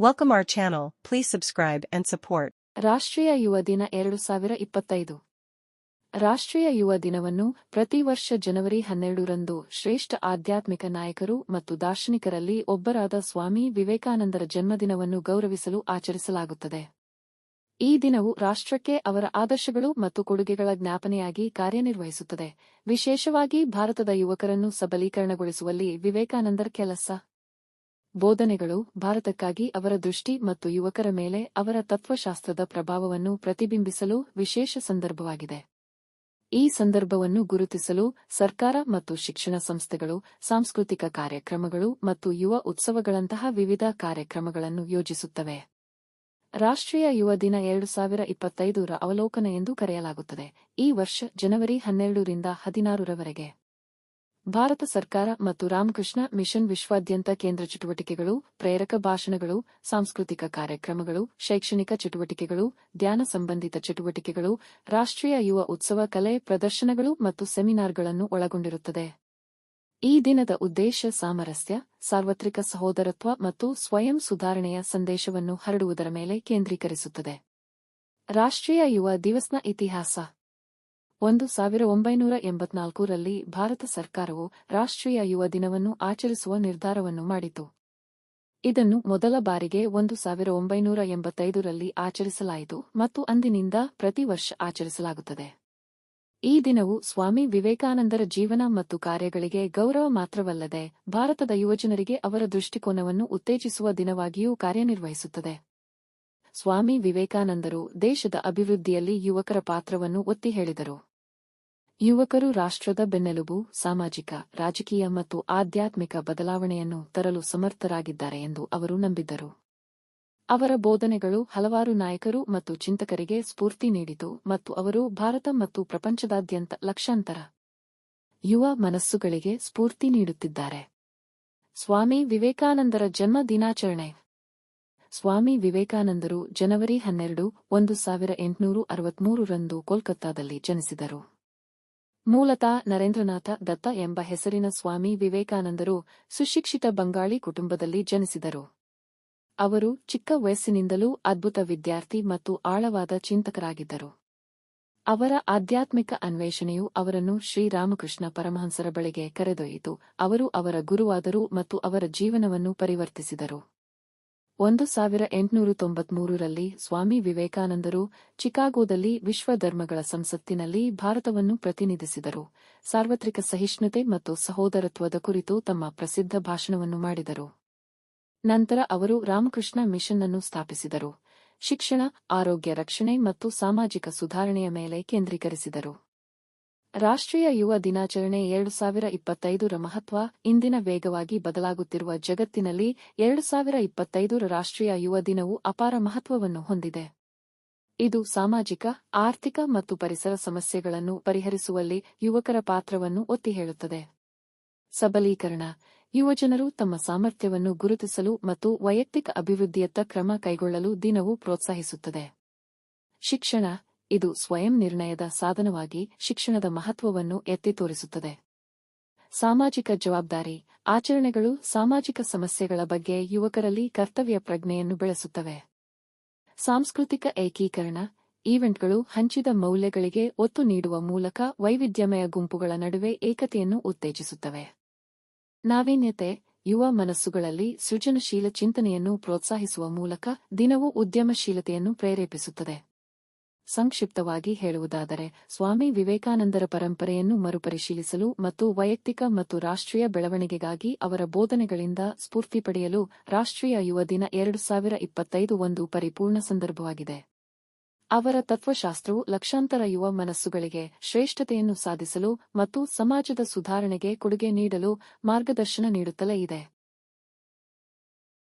Welcome our channel, please subscribe and support. ರಾಷ್ಟ್ರೀಯ ಯುವ ದಿನ ಎರಡು ಸಾವಿರ ಇಪ್ಪತ್ತೈದು. ರಾಷ್ಟ್ರೀಯ ಯುವ ದಿನವನ್ನು ಪ್ರತಿ ವರ್ಷ ಜನವರಿ ಹನ್ನೆರಡರಂದು ಶ್ರೇಷ್ಠ ಆಧ್ಯಾತ್ಮಿಕ ನಾಯಕರು ಮತ್ತು ದಾರ್ಶನಿಕರಲ್ಲಿ ಒಬ್ಬರಾದ ಸ್ವಾಮಿ ವಿವೇಕಾನಂದರ ಜನ್ಮದಿನವನ್ನು ಗೌರವಿಸಲು ಆಚರಿಸಲಾಗುತ್ತದೆ. ಈ ದಿನವು ರಾಷ್ಟ್ರಕ್ಕೆ ಅವರ ಆದರ್ಶಗಳು ಮತ್ತು ಕೊಡುಗೆಗಳ ಜ್ಞಾಪನೆಯಾಗಿ ಕಾರ್ಯನಿರ್ವಹಿಸುತ್ತದೆ. ವಿಶೇಷವಾಗಿ ಭಾರತದ ಯುವಕರನ್ನು ಸಬಲೀಕರಣಗೊಳಿಸುವಲ್ಲಿ ವಿವೇಕಾನಂದರ ಕೆಲಸ. ಬೋಧನೆಗಳು ಭಾರತಕ್ಕಾಗಿ ಅವರ ದೃಷ್ಟಿ ಮತ್ತು ಯುವಕರ ಮೇಲೆ ಅವರ ತತ್ವಶಾಸ್ತ್ರದ ಪ್ರಭಾವವನ್ನು ಪ್ರತಿಬಿಂಬಿಸಲು ವಿಶೇಷ ಸಂದರ್ಭವಾಗಿದೆ. ಈ ಸಂದರ್ಭವನ್ನು ಗುರುತಿಸಲು ಸರ್ಕಾರ ಮತ್ತು ಶಿಕ್ಷಣ ಸಂಸ್ಥೆಗಳು, ಸಾಂಸ್ಕೃತಿಕ ಕಾರ್ಯಕ್ರಮಗಳು ಮತ್ತು ಯುವ ಉತ್ಸವಗಳಂತಹ ವಿವಿಧ ಕಾರ್ಯಕ್ರಮಗಳನ್ನು ಯೋಜಿಸುತ್ತವೆ. ರಾಷ್ಟ್ರೀಯ ಯುವ ದಿನ ಎರಡು ಸಾವಿರ ಇಪ್ಪತ್ತೈದರ ಅವಲೋಕನ ಎಂದು ಕರೆಯಲಾಗುತ್ತದೆ. ಈ ವರ್ಷ ಜನವರಿ ಹನ್ನೆರಡರಿಂದ ಹದಿನಾರರವರೆಗೆ ಭಾರತ ಸರ್ಕಾರ ಮತ್ತು ರಾಮಕೃಷ್ಣ ಮಿಷನ್ ವಿಶ್ವಾದ್ಯಂತ ಕೇಂದ್ರ ಚಟುವಟಿಕೆಗಳು, ಪ್ರೇರಕ ಭಾಷಣಗಳು, ಸಾಂಸ್ಕೃತಿಕ ಕಾರ್ಯಕ್ರಮಗಳು, ಶೈಕ್ಷಣಿಕ ಚಟುವಟಿಕೆಗಳು, ಧ್ಯಾನ ಸಂಬಂಧಿತ ಚಟುವಟಿಕೆಗಳು, ರಾಷ್ಟ್ರೀಯ ಯುವ ಉತ್ಸವ ಕಲೆ ಪ್ರದರ್ಶನಗಳು ಮತ್ತು ಸೆಮಿನಾರ್ಗಳನ್ನು ಒಳಗೊಂಡಿರುತ್ತದೆ. ಈ ದಿನದ ಉದ್ದೇಶ ಸಾಮರಸ್ಯ, ಸಾರ್ವತ್ರಿಕ ಸಹೋದರತ್ವ ಮತ್ತು ಸ್ವಯಂ ಸುಧಾರಣೆಯ ಸಂದೇಶವನ್ನು ಹರಡುವುದರ ಮೇಲೆ ಕೇಂದ್ರೀಕರಿಸುತ್ತದೆ. ರಾಷ್ಟ್ರೀಯ ಯುವ ದಿವಸ್ನ ಇತಿಹಾಸ. ಒಂದು ಸಾವಿರ ಒಂಬೈನೂರ ಎಂಬತ್ನಾಲ್ಕರಲ್ಲಿ ಭಾರತ ಸರ್ಕಾರವು ರಾಷ್ಟ್ರೀಯ ಯುವ ದಿನವನ್ನು ಆಚರಿಸುವ ನಿರ್ಧಾರವನ್ನು ಮಾಡಿತು. ಇದನ್ನು ಮೊದಲ ಬಾರಿಗೆ ಒಂದು ಸಾವಿರ ಒಂಬೈನೂರ ಎಂಬತ್ತೈದರಲ್ಲಿ ಆಚರಿಸಲಾಯಿತು ಮತ್ತು ಅಂದಿನಿಂದ ಪ್ರತಿ ವರ್ಷ ಆಚರಿಸಲಾಗುತ್ತದೆ. ಈ ದಿನವು ಸ್ವಾಮಿ ವಿವೇಕಾನಂದರ ಜೀವನ ಮತ್ತು ಕಾರ್ಯಗಳಿಗೆ ಗೌರವ ಮಾತ್ರವಲ್ಲದೆ ಭಾರತದ ಯುವಜನರಿಗೆ ಅವರ ದೃಷ್ಟಿಕೋನವನ್ನು ಉತ್ತೇಜಿಸುವ ದಿನವಾಗಿಯೂ ಕಾರ್ಯನಿರ್ವಹಿಸುತ್ತದೆ. ಸ್ವಾಮಿ ವಿವೇಕಾನಂದರು ದೇಶದ ಅಭಿವೃದ್ಧಿಯಲ್ಲಿ ಯುವಕರ ಪಾತ್ರವನ್ನು ಒತ್ತಿ ಹೇಳಿದರು. ಯುವಕರು ರಾಷ್ಟ್ರದ ಬೆನ್ನೆಲುಬು, ಸಾಮಾಜಿಕ, ರಾಜಕೀಯ ಮತ್ತು ಆಧ್ಯಾತ್ಮಿಕ ಬದಲಾವಣೆಯನ್ನು ತರಲು ಸಮರ್ಥರಾಗಿದ್ದಾರೆ ಎಂದು ಅವರು ನಂಬಿದ್ದರು. ಅವರ ಬೋಧನೆಗಳು ಹಲವಾರು ನಾಯಕರು ಮತ್ತು ಚಿಂತಕರಿಗೆ ಸ್ಫೂರ್ತಿ ನೀಡಿತು ಮತ್ತು ಅವರು ಭಾರತ ಮತ್ತು ಪ್ರಪಂಚದಾದ್ಯಂತ ಲಕ್ಷಾಂತರ ಯುವ ಮನಸ್ಸುಗಳಿಗೆ ಸ್ಫೂರ್ತಿ ನೀಡುತ್ತಿದ್ದಾರೆ. ಸ್ವಾಮಿ ವಿವೇಕಾನಂದರ ಜನ್ಮ ದಿನಾಚರಣೆ ಸ್ವಾಮಿ ವಿವೇಕಾನಂದರು ಜನವರಿ ಹನ್ನೆರಡು, ಒಂದು ಸಾವಿರ ಎಂಟುನೂರು ಅರವತ್ಮೂರರಂದು ಕೋಲ್ಕತ್ತಾದಲ್ಲಿ ಜನಿಸಿದರು. ಮೂಲತಃ ನರೇಂದ್ರನಾಥ ದತ್ತ ಎಂಬ ಹೆಸರಿನ ಸ್ವಾಮಿ ವಿವೇಕಾನಂದರು ಸುಶಿಕ್ಷಿತ ಬಂಗಾಳಿ ಕುಟುಂಬದಲ್ಲಿ ಜನಿಸಿದರು. ಅವರು ಚಿಕ್ಕ ವಯಸ್ಸಿನಿಂದಲೂ ಅದ್ಭುತ ವಿದ್ಯಾರ್ಥಿ ಮತ್ತು ಆಳವಾದ ಚಿಂತಕರಾಗಿದ್ದರು. ಅವರ ಆಧ್ಯಾತ್ಮಿಕ ಅನ್ವೇಷಣೆಯು ಅವರನ್ನು ಶ್ರೀರಾಮಕೃಷ್ಣ ಪರಮಹಂಸರ ಬಳಿಗೆ ಕರೆದೊಯ್ಯಿತು. ಅವರು ಅವರ ಗುರುವಾದರು ಮತ್ತು ಅವರ ಜೀವನವನ್ನು ಪರಿವರ್ತಿಸಿದರು. ಒಂದು ಸಾವಿರ ಎಂಟುನೂರ ತೊಂಬತ್ಮೂರರಲ್ಲಿ ಸ್ವಾಮಿ ವಿವೇಕಾನಂದರು ಚಿಕಾಗೋದಲ್ಲಿ ವಿಶ್ವ ಧರ್ಮಗಳ ಸಂಸತ್ತಿನಲ್ಲಿ ಭಾರತವನ್ನು ಪ್ರತಿನಿಧಿಸಿದರು. ಸಾರ್ವತ್ರಿಕ ಸಹಿಷ್ಣುತೆ ಮತ್ತು ಸಹೋದರತ್ವದ ಕುರಿತು ತಮ್ಮ ಪ್ರಸಿದ್ಧ ಭಾಷಣವನ್ನು ಮಾಡಿದರು. ನಂತರ ಅವರು ರಾಮಕೃಷ್ಣ ಮಿಷನ್ ಅನ್ನು ಸ್ಥಾಪಿಸಿದರು. ಶಿಕ್ಷಣ, ಆರೋಗ್ಯ ರಕ್ಷಣೆ ಮತ್ತು ಸಾಮಾಜಿಕ ಸುಧಾರಣೆಯ ಮೇಲೆ ಕೇಂದ್ರೀಕರಿಸಿದರು. ರಾಷ್ಟ್ರೀಯ ಯುವ ದಿನಾಚರಣೆ ಎರಡು ಸಾವಿರ ಇಪ್ಪತ್ತೈದರ ಮಹತ್ವ, ಇಂದಿನ ವೇಗವಾಗಿ ಬದಲಾಗುತ್ತಿರುವ ಜಗತ್ತಿನಲ್ಲಿ ಎರಡು ಸಾವಿರ ಇಪ್ಪತ್ತೈದರ ರಾಷ್ಟ್ರೀಯ ಯುವ ದಿನವು ಅಪಾರ ಮಹತ್ವವನ್ನು ಹೊಂದಿದೆ. ಇದು ಸಾಮಾಜಿಕ, ಆರ್ಥಿಕ ಮತ್ತು ಪರಿಸರ ಸಮಸ್ಯೆಗಳನ್ನು ಪರಿಹರಿಸುವಲ್ಲಿ ಯುವಕರ ಪಾತ್ರವನ್ನು ಒತ್ತಿ ಹೇಳುತ್ತದೆ. ಸಬಲೀಕರಣ ಯುವಜನರು ತಮ್ಮ ಸಾಮರ್ಥ್ಯವನ್ನು ಗುರುತಿಸಲು ಮತ್ತು ವೈಯಕ್ತಿಕ ಅಭಿವೃದ್ಧಿಯತ್ತ ಕ್ರಮ ಕೈಗೊಳ್ಳಲು ದಿನವು ಪ್ರೋತ್ಸಾಹಿಸುತ್ತದೆ. ಶಿಕ್ಷಣ ಇದು ಸ್ವಯಂ ನಿರ್ಣಯದ ಸಾಧನವಾಗಿ ಶಿಕ್ಷಣದ ಮಹತ್ವವನ್ನು ಎತ್ತಿ ತೋರಿಸುತ್ತದೆ. ಸಾಮಾಜಿಕ ಜವಾಬ್ದಾರಿ, ಆಚರಣೆಗಳು ಸಾಮಾಜಿಕ ಸಮಸ್ಯೆಗಳ ಬಗ್ಗೆ ಯುವಕರಲ್ಲಿ ಕರ್ತವ್ಯ ಪ್ರಜ್ಞೆಯನ್ನು ಬೆಳೆಸುತ್ತವೆ. ಸಾಂಸ್ಕೃತಿಕ ಏಕೀಕರಣ, ಈವೆಂಟ್ಗಳು ಹಂಚಿದ ಮೌಲ್ಯಗಳಿಗೆ ಒತ್ತು ನೀಡುವ ಮೂಲಕ ವೈವಿಧ್ಯಮಯ ಗುಂಪುಗಳ ನಡುವೆ ಏಕತೆಯನ್ನು ಉತ್ತೇಜಿಸುತ್ತವೆ. ನಾವೀನ್ಯತೆ, ಯುವ ಮನಸ್ಸುಗಳಲ್ಲಿ ಸೃಜನಶೀಲ ಚಿಂತನೆಯನ್ನು ಪ್ರೋತ್ಸಾಹಿಸುವ ಮೂಲಕ ದಿನವೂ ಉದ್ಯಮಶೀಲತೆಯನ್ನು ಪ್ರೇರೇಪಿಸುತ್ತದೆ. ಸಂಕ್ಷಿಪ್ತವಾಗಿ ಹೇಳುವುದಾದರೆ, ಸ್ವಾಮಿ ವಿವೇಕಾನಂದರ ಪರಂಪರೆಯನ್ನು ಮರುಪರಿಶೀಲಿಸಲು ಮತ್ತು ವೈಯಕ್ತಿಕ ಮತ್ತು ರಾಷ್ಟ್ರೀಯ ಬೆಳವಣಿಗೆಗಾಗಿ ಅವರ ಬೋಧನೆಗಳಿಂದ ಸ್ಫೂರ್ತಿ ಪಡೆಯಲು ರಾಷ್ಟ್ರೀಯ ಯುವ ದಿನ ಎರಡು ಸಾವಿರ ಇಪ್ಪತ್ತೈದು ಒಂದು ಪರಿಪೂರ್ಣ ಸಂದರ್ಭವಾಗಿದೆ. ಅವರ ತತ್ವಶಾಸ್ತ್ರವು ಲಕ್ಷಾಂತರ ಯುವ ಮನಸ್ಸುಗಳಿಗೆ ಶ್ರೇಷ್ಠತೆಯನ್ನು ಸಾಧಿಸಲು ಮತ್ತು ಸಮಾಜದ ಸುಧಾರಣೆಗೆ ಕೊಡುಗೆ ನೀಡಲು ಮಾರ್ಗದರ್ಶನ ನೀಡುತ್ತಲೇ ಇದೆ.